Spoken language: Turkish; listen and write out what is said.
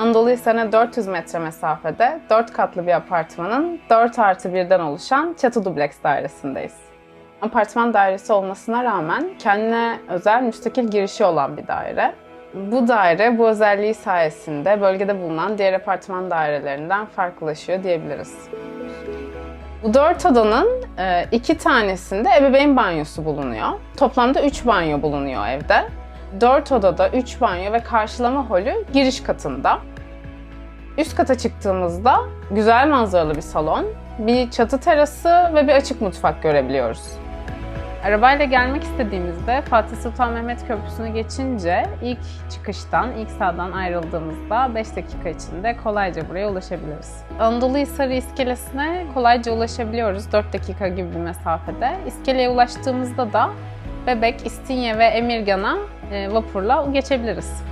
Anadolu Hisarı'na 400 metre mesafede 4 katlı bir apartmanın 4 artı 1'den oluşan çatı dubleks dairesindeyiz. Apartman dairesi olmasına rağmen kendine özel müstakil girişi olan bir daire. Bu daire bu özelliği sayesinde bölgede bulunan diğer apartman dairelerinden farklılaşıyor diyebiliriz. Bu dört odanın e, iki tanesinde ebeveyn banyosu bulunuyor. Toplamda üç banyo bulunuyor evde. Dört odada üç banyo ve karşılama holü giriş katında. Üst kata çıktığımızda güzel manzaralı bir salon, bir çatı terası ve bir açık mutfak görebiliyoruz. Arabayla gelmek istediğimizde Fatih Sultan Mehmet Köprüsü'nü geçince ilk çıkıştan, ilk sağdan ayrıldığımızda 5 dakika içinde kolayca buraya ulaşabiliriz. Anadolu Hisarı iskelesine kolayca ulaşabiliyoruz 4 dakika gibi bir mesafede. İskeleye ulaştığımızda da Bebek, İstinye ve Emirgan'a vapurla geçebiliriz.